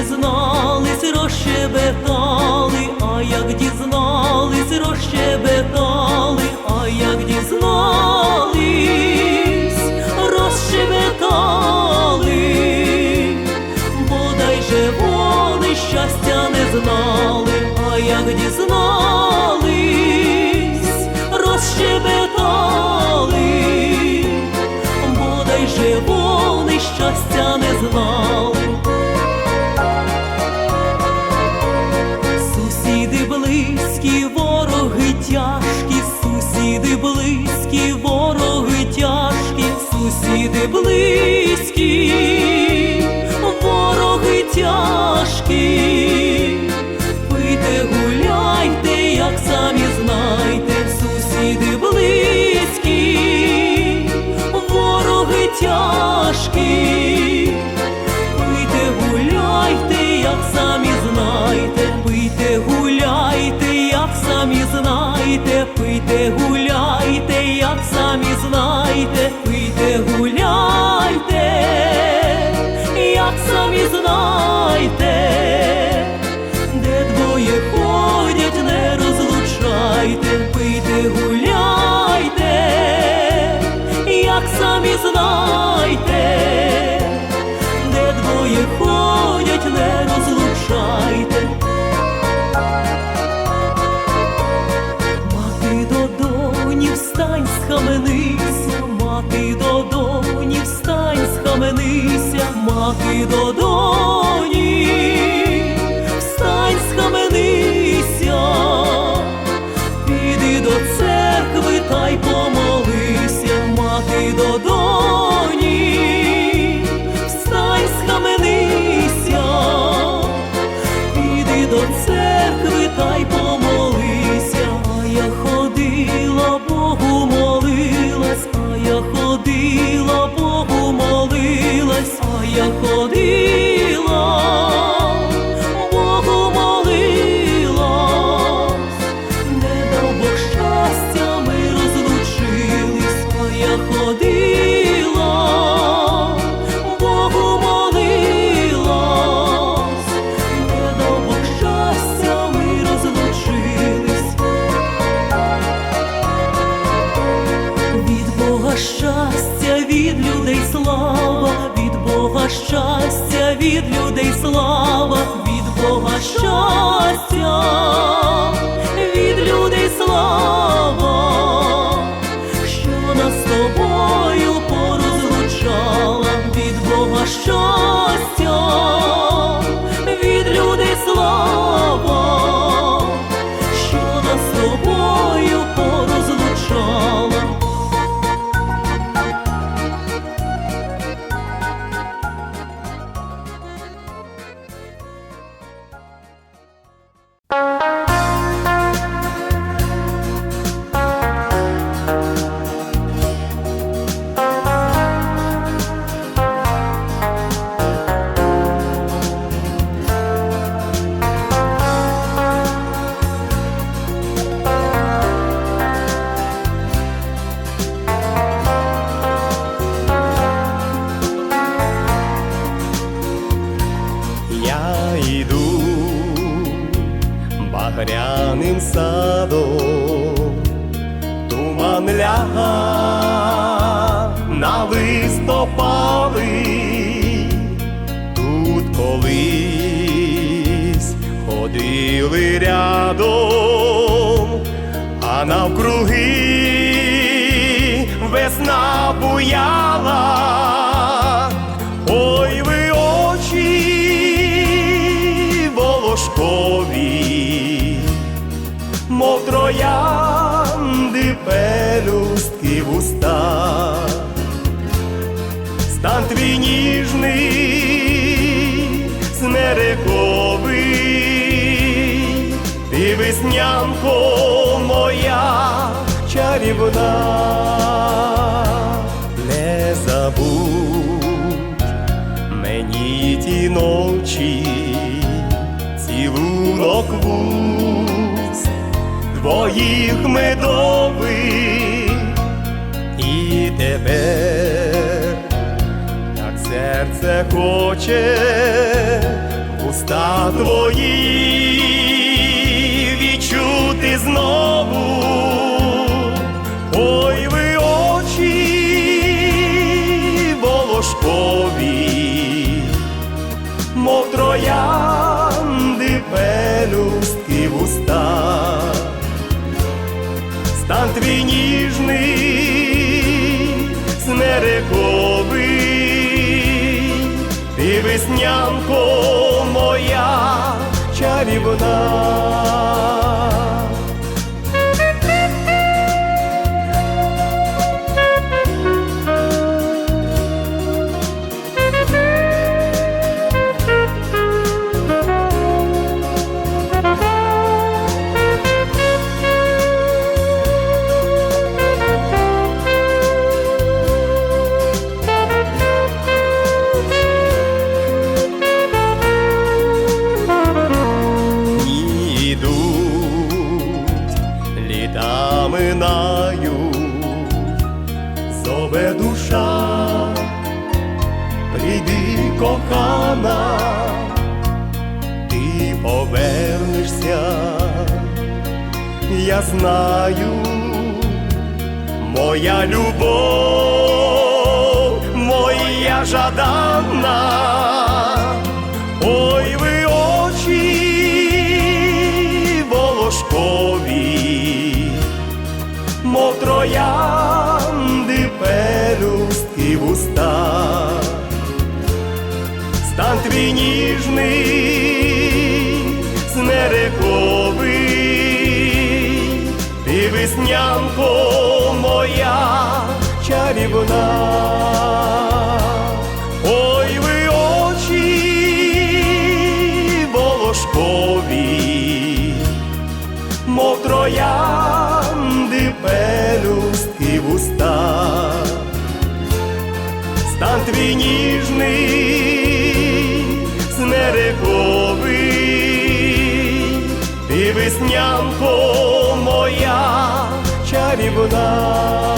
дізнались, розщебетали, а як дізнались, розщебетали, а як дізнались, розщебетали, бодай же вони щастя не знали, а як дізнались, розщебетали, бодай же вони щастя не знали. Люди близькі, вороги тяжкі, пийте, гуляйте, як самі знайте, сусіди близькі, вороги тяжкі, пийте, гуляйте, як самі знайте, пийте, гуляйте, як самі знайте, пийте, гуляйте. Cô щастя від людей, слава від Бога щастя. на листопали, тут колись ходили рядом, а навкруги весна буяла, ой ви очі волошкові, мов троя. Чарівна, не забудь мені ті ночі, цілунок вуст твоїх медових і тепер так серце хоче уста твої відчути знову. Троянди пелюстки в уста, стан твій ніжний, смерековий, ти веснянко моя чарівна. Літа минають, зове душа, прийди, кохана, ти повернешся, я знаю, моя любов, моя жаданна. Троянди пелюстки уста, стан твій ніжний, смерековий, ти веснянко моя чарівна.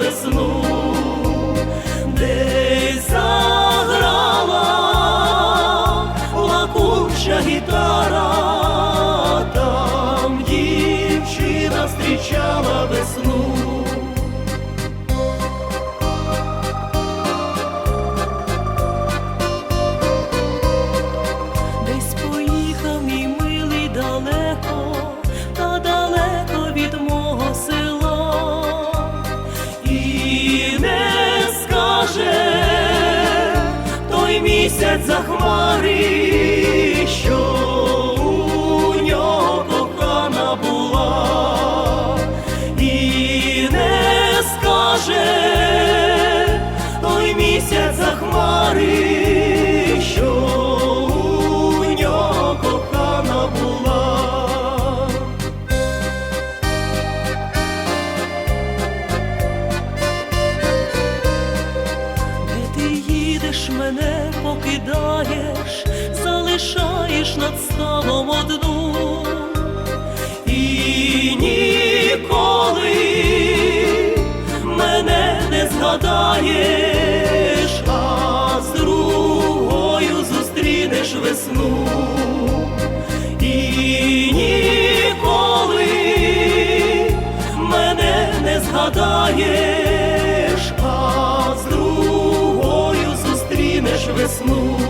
Весну, Rahman. Залишаєш над ставом одну і ніколи мене не згадаєш, а з другою зустрінеш весну. І ніколи мене не згадаєш, а з другою зустрінеш весну.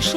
ось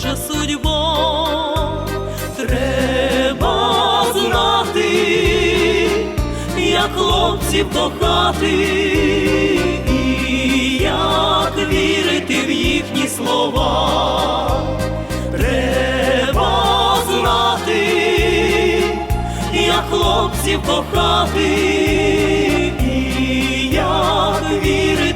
що судьбо треба знати, як хлопців кохати, і як вірити в їхні слова. Треба знати, як хлопців кохати, і як вірити.